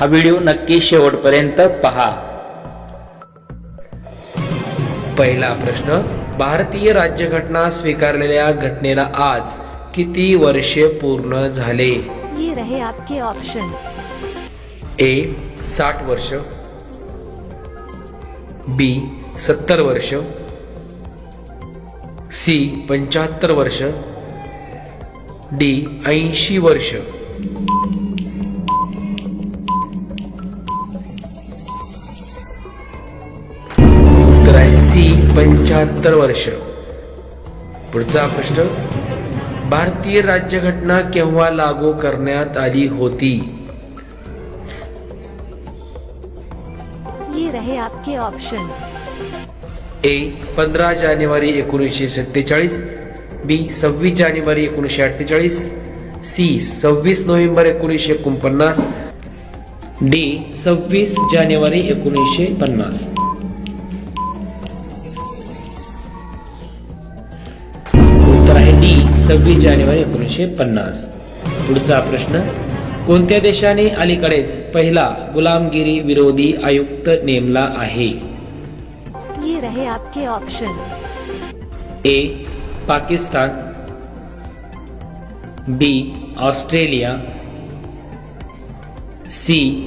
हा व्हिडिओ नक्की शेवटपर्यंत पहा. पहिला प्रश्न भारतीय राज्यघटना स्वीकारलेल्या घटनेला आज किती वर्षे पूर्ण झाले? ये रहे आपके ऑप्शन ए साठ वर्ष. बी सत्तर वर्ष. सी पंच्याहत्तर वर्ष. डी ऐंशी वर्ष. सी पंच्याहत्तर वर्ष. पुढचा प्रश्न. भारतीय राज्यघटना केव्हा लागू करण्यात आली होती? ये रहे आपके ऑप्शन ए पंधरा जानेवारी एकोणीसशे सत्तेचाळीस. बी सव्वीस जानेवारी एकोणीसशे अठ्ठेचाळीस. सी सव्वीस नोव्हेंबर एकोणीसशे एकोणपन्नास. डी सव्वीस जानेवारी एकोणीसशे पन्नास. सव्वीस जानेवारी एकोणीसशे पन्नास. पुढचा प्रश्न कोणत्या देशाने अलीकडेच पहिला गुलामगिरी विरोधी आयुक्त नेमला आहे? ये रहे आपके option A Pakistan. B Australia. C